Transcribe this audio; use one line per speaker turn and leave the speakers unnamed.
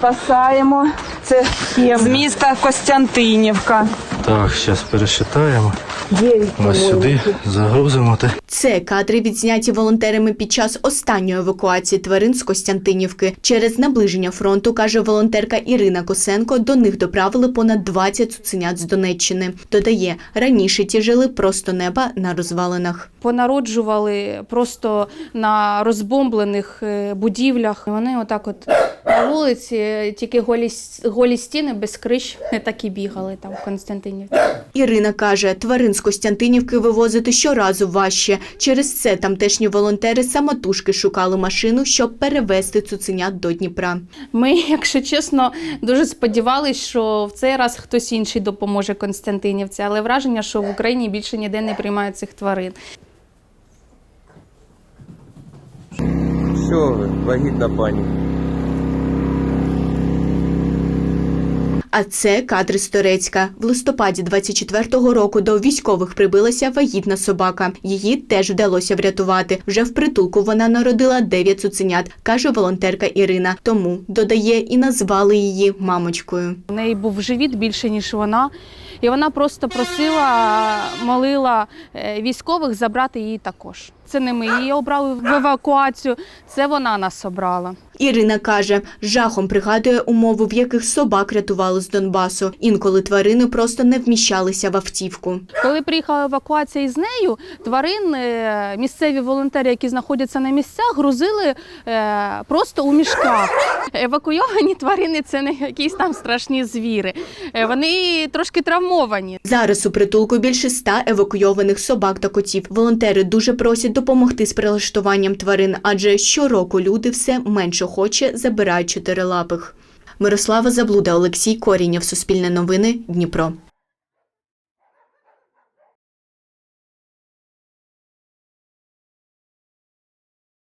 спасаємо. Це з міста Костянтинівка.
Так, зараз пересчитаємо. Ось сюди загрузимо.
Це кадри відзняті волонтерами під час останньої евакуації тварин з Костянтинівки. Через наближення фронту, каже волонтерка Ірина Косенко, до них доправили понад 20 цуценят з Донеччини. Додає, раніше ті жили просто неба на розвалинах.
понароджували просто на розбомблених е, будівлях. Вони отак от вулиці, тільки голі, голі стіни без криш, так і бігали там в Константинівці.
Ірина каже, тварин з Костянтинівки вивозити щоразу важче. Через це тамтешні волонтери самотужки шукали машину, щоб перевезти цуценят до Дніпра.
Ми, якщо чесно, дуже сподівалися, що в цей раз хтось інший допоможе Константинівці, але враження, що в Україні більше ніде не приймають цих тварин.
Ви, вагітна пані?
А це кадри з Торецька. В листопаді 24-го року до військових прибилася вагітна собака. Її теж вдалося врятувати. Вже в притулку вона народила 9 цуценят, каже волонтерка Ірина. Тому додає і назвали її мамочкою.
У неї був живіт більше, ніж вона. І вона просто просила, молила е, військових забрати її також. Це не ми її обрали в евакуацію, це вона нас обрала.
Ірина каже, жахом пригадує умови, в яких собак рятували з Донбасу. Інколи тварини просто не вміщалися в автівку.
Коли приїхала евакуація із нею, тварин е, місцеві волонтери, які знаходяться на місцях, грузили е, просто у мішках. Евакуйовані тварини це не якісь там страшні звіри. Вони трошки травмовані.
Зараз у притулку більше ста евакуйованих собак та котів. Волонтери дуже просять допомогти з прилаштуванням тварин, адже щороку люди все менше хоче забирають чотирилапих. Мирослава Заблуда, Олексій Корінєв, Суспільне новини, Дніпро.